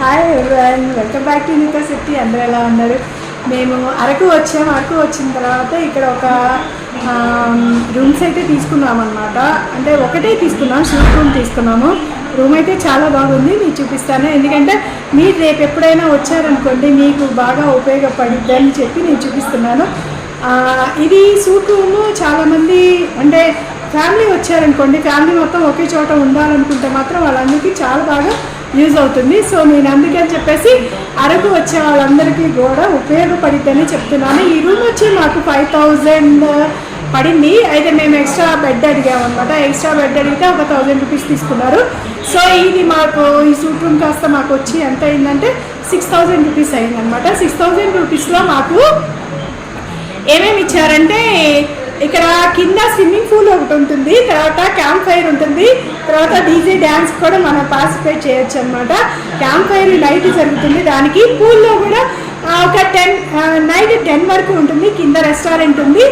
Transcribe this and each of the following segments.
Hi everyone welcome back to నికా city అందరూ ఎలా ఉన్నారు? మేము అరకు వచ్చాము అరకు వచ్చిన తర్వాత ఇక్కడ ఒక రూమ్స్ అయితే తీసుకున్నాం అనమాట అంటే ఒకటే తీసుకున్నాం. షూట్ రూమ్ తీసుకున్నాము. రూమ్ అయితే చాలా బాగుంది. మీకు చూపిస్తాను. ఎందుకంటే మీరు రేపు ఎప్పుడైనా వచ్చారనుకోండి మీకు బాగా ఉపయోగపడుద్ది అని చెప్పి నేను చూపిస్తున్నాను. ఇది సూట్ రూము చాలామంది అంటే ఫ్యామిలీ వచ్చారనుకోండి ఫ్యామిలీ మొత్తం ఒకే చోట ఉండాలనుకుంటే మాత్రం వాళ్ళందరికీ చాలా బాగా యూజ్ అవుతుంది. సో నేను అందుకని చెప్పేసి అరకు వచ్చే వాళ్ళందరికీ కూడా ఉపయోగపడిద్దని చెప్తున్నాను. ఈ రూమ్ వచ్చి మాకు ఫైవ్ థౌజండ్ పడింది. అయితే మేము ఎక్స్ట్రా బెడ్ అడిగాము అనమాట ఎక్స్ట్రా బెడ్ అడిగితే ఒక థౌజండ్ రూపీస్ తీసుకున్నారు. సో ఇది మాకు ఈ సూట్ రూమ్ కాస్త మాకు వచ్చి ఎంత అయిందంటే సిక్స్ థౌజండ్ రూపీస్ అయిందనమాట సిక్స్ థౌజండ్ రూపీస్లో మాకు ఏమేమి ఇచ్చారంటే ఇక్కడ కింద స్విమ్మింగ్ పూల్ ఒకటి ఉంటుంది తర్వాత క్యాంప్ ఫైర్ ఉంటుంది తర్వాత డీజే డ్యాన్స్ కూడా మనం పార్టిసిపేట్ చేయొచ్చు అనమాట క్యాంప్ ఫైర్ నైట్ జరుగుతుంది దానికి పూల్లో కూడా ఒక టెన్ నైట్ టెన్ వరకు ఉంటుంది కింద రెస్టారెంట్ ఉంది.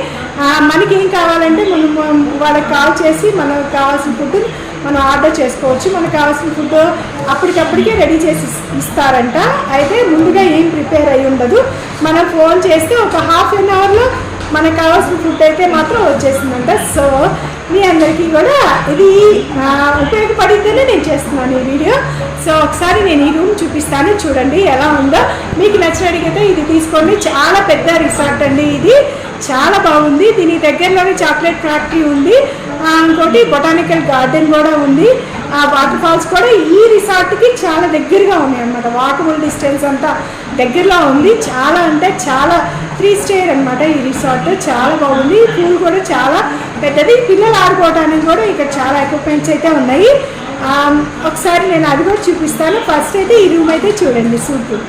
మనకి ఏం కావాలంటే మనం వాళ్ళకి కాల్ చేసి మనకు కావాల్సిన ఫుడ్ మనం ఆర్డర్ చేసుకోవచ్చు. మనకు కావాల్సిన ఫుడ్ అప్పటికప్పటికే రెడీ చేసి ఇస్తారంట. అయితే ముందుగా ఏం ప్రిపేర్ అయి ఉండదు. మనం ఫోన్ చేస్తే ఒక హాఫ్ అన్ అవర్లో మనకు కావాల్సిన ఫుడ్ అయితే మాత్రం వచ్చేసిందంట. సో మీ అందరికీ కూడా ఇది ఉపయోగపడిందనే ఉపయోగపడితేనే నేను చేస్తున్నాను ఈ వీడియో సో ఒకసారి నేను ఈ రూమ్ చూపిస్తాను చూడండి ఎలా ఉందో. మీకు నచ్చినట్టుగైతే ఇది తీసుకోండి. చాలా పెద్ద రిసార్ట్ అండి ఇది. చాలా బాగుంది. దీని దగ్గరలోనే చాక్లెట్ ఫ్యాక్టరీ ఉంది. ఇంకోటి బొటానికల్ గార్డెన్ కూడా ఉంది. ఆ వాటర్ ఫాల్స్ కూడా ఈ రిసార్ట్కి చాలా దగ్గరగా ఉన్నాయి అన్నమాట వాకబుల్ డిస్టెన్స్ అంతా దగ్గరలో ఉంది. చాలా అంటే చాలా త్రీ స్టేర్ అన్నమాట ఈ రిసార్ట్. చాలా బాగుంది. పూల్ కూడా చాలా పెద్దది. పిల్లలు ఆడుకోవడానికి కూడా ఇక్కడ చాలా ఎక్విప్మెంట్స్ అయితే ఉన్నాయి. ఒకసారి నేను అది కూడా చూపిస్తాను. ఫస్ట్ అయితే ఈ రూమ్ అయితే చూడండి. సూపర్.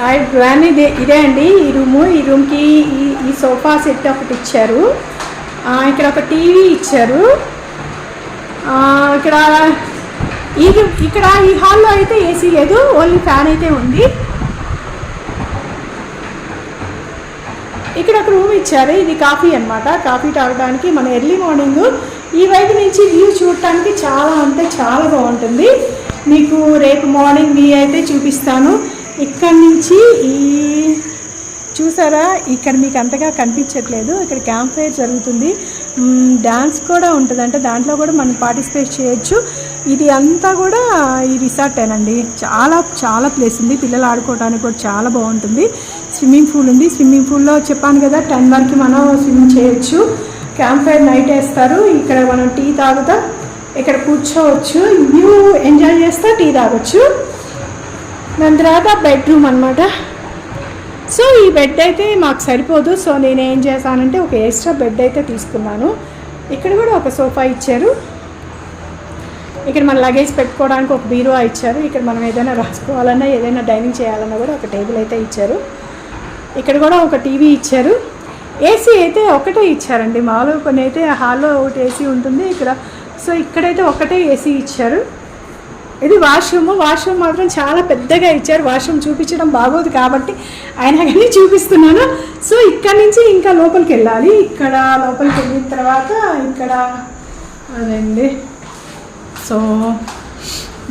హాయ్ ఇదే ఇదే అండి ఈ రూము. ఈ రూమ్కి ఈ ఈ సోఫా సెట్ ఒకటి ఇచ్చారు. ఇక్కడ ఒక టీవీ ఇచ్చారు. ఇక్కడ ఈ ఇక్కడ ఈ హాల్లో అయితే ఏసీ లేదు ఓన్లీ ఫ్యాన్ అయితే ఉంది. ఇక్కడ ఒక రూమ్ ఇచ్చారు ఇది కాఫీ అన్నమాట. కాఫీ తాగడానికి మన ఎర్లీ మార్నింగ్ ఈ వైపు నుంచి వ్యూ చూడటానికి చాలా అంటే చాలా బాగుంటుంది. మీకు రేపు మార్నింగ్ వ్యూ అయితే చూపిస్తాను. ఇక్కడ నుంచి ఈ చూసారా? ఇక్కడ మీకు అంతగా కనిపించట్లేదు. ఇక్కడ క్యాంప్ ఫైర్ జరుగుతుంది. డ్యాన్స్ కూడా ఉంటుంది. అంటే దాంట్లో కూడా మనం పార్టిసిపేట్ చేయొచ్చు. ఇది అంతా కూడా ఈ రిసార్టేనండి చాలా చాలా ప్లేస్ ఉంది. పిల్లలు ఆడుకోవడానికి కూడా చాలా బాగుంటుంది. స్విమ్మింగ్ పూల్ ఉంది. స్విమ్మింగ్ పూల్లో చెప్పాను కదా టెన్ వరకు మనం స్విమ్మింగ్ చేయొచ్చు. క్యాంప్ ఫైర్ నైట్ వేస్తారు. ఇక్కడ మనం టీ తాగుతాం. ఇక్కడ కూర్చోవచ్చు. వ్యూ ఎంజాయ్ చేస్తా టీ తాగొచ్చు. దాని తర్వాత బెడ్రూమ్ అనమాట సో ఈ బెడ్ అయితే మాకు సరిపోదు. సో నేను ఏం చేశానంటే ఒక ఎక్స్ట్రా బెడ్ అయితే తీసుకున్నాను. ఇక్కడ కూడా ఒక సోఫా ఇచ్చారు. ఇక్కడ మన లగేజ్ పెట్టుకోవడానికి ఒక బీరువా ఇచ్చారు. ఇక్కడ మనం ఏదైనా రాసుకోవాలన్నా ఏదైనా డైనింగ్ చేయాలన్నా కూడా ఒక టేబుల్ అయితే ఇచ్చారు. ఇక్కడ కూడా ఒక టీవీ ఇచ్చారు. ఏసీ అయితే ఒకటే ఇచ్చారండి. మాలో కొన్ని అయితే హాల్లో ఒకటి ఏసీ ఉంటుంది. ఇక్కడ సో ఇక్కడైతే ఒకటే ఏసీ ఇచ్చారు. ఇది వాష్రూమ్. వాష్రూమ్ మాత్రం చాలా పెద్దగా ఇచ్చారు. వాష్రూమ్ చూపించడం బాగోదు కాబట్టి ఆయన కానీ చూపిస్తున్నాను. సో ఇక్కడ నుంచి ఇంకా లోపలికి వెళ్ళాలి. ఇక్కడ లోపలికి వెళ్ళిన తర్వాత ఇక్కడ అదండి. సో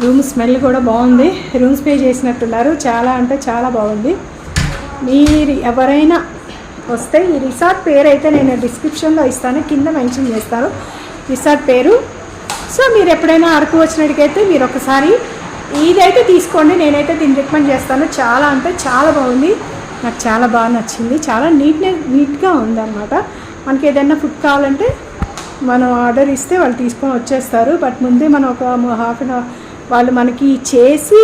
రూమ్ స్మెల్ కూడా బాగుంది. రూమ్ స్టే చేసినట్టున్నారు. చాలా అంటే చాలా బాగుంది. మీరు ఎవరైనా వస్తే ఈ రిసార్ట్ పేరు అయితే నేను డిస్క్రిప్షన్లో ఇస్తాను. కింద మెన్షన్ చేస్తాను. రిసార్ట్ పేరు సో మీరు ఎప్పుడైనా అరకు వచ్చినట్టుకైతే మీరు ఒకసారి ఇదైతే తీసుకోండి నేనైతే దీన్ని రికమెండ్ చేస్తాను. చాలా అంటే చాలా బాగుంది. నాకు చాలా బాగా నచ్చింది. చాలా నీట్నెస్ నీట్గా ఉందన్నమాట. మనకి ఏదైనా ఫుడ్ కావాలంటే మనం ఆర్డర్ ఇస్తే వాళ్ళు తీసుకొని వచ్చేస్తారు. బట్ ముందే మనం ఒక హాఫ్ అన్ అవర్ వాళ్ళు మనకి చేసి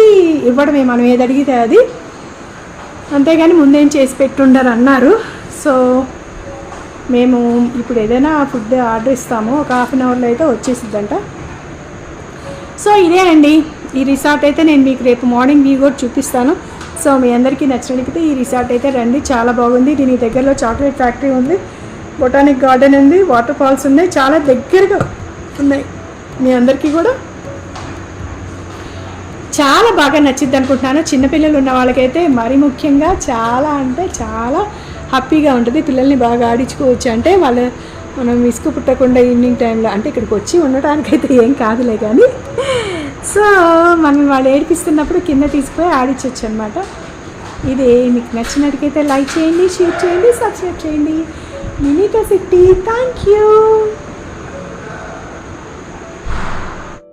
ఇవ్వడమే. మనం ఏది అడిగితే అది. అంతేగాని ముందేం చేసి పెట్టుండరు అన్నారు. సో మేము ఇప్పుడు ఏదైనా ఫుడ్ ఆర్డర్ ఇస్తాము. ఒక హాఫ్ అన్ అవర్లో అయితే వచ్చేసిద్దంట. సో ఇదేనండి ఈ రిసార్ట్ అయితే నేను మీకు రేపు మార్నింగ్ వ్యూ కూడా చూపిస్తాను. సో మీ అందరికీ నచ్చినట్లయితే ఈ రిసార్ట్ అయితే రండి. చాలా బాగుంది. దీని దగ్గరలో చాక్లెట్ ఫ్యాక్టరీ ఉంది. బొటానిక్ గార్డెన్ ఉంది. వాటర్ ఫాల్స్ ఉన్నాయి. చాలా దగ్గరగా ఉన్నాయి. మీ అందరికీ కూడా చాలా బాగా నచ్చింది అనుకుంటున్నాను. చిన్నపిల్లలు ఉన్న వాళ్ళకైతే మరి ముఖ్యంగా చాలా అంటే చాలా హ్యాపీగా ఉంటుంది. పిల్లల్ని బాగా ఆడించుకోవచ్చు. అంటే వాళ్ళు మనం విసుగు పుట్టకుండా ఈవినింగ్ టైంలో అంటే ఇక్కడికి వచ్చి ఉండటానికైతే ఏం కాదులే కానీ. సో మనం వాళ్ళు ఏడిపిస్తున్నప్పుడు కింద తీసుకుపోయి ఆడించవచ్చు అనమాట ఇది మీకు నచ్చినట్టుకైతే లైక్ చేయండి షేర్ చేయండి సబ్స్క్రైబ్ చేయండి. మినీటో సిటీ థ్యాంక్ యూ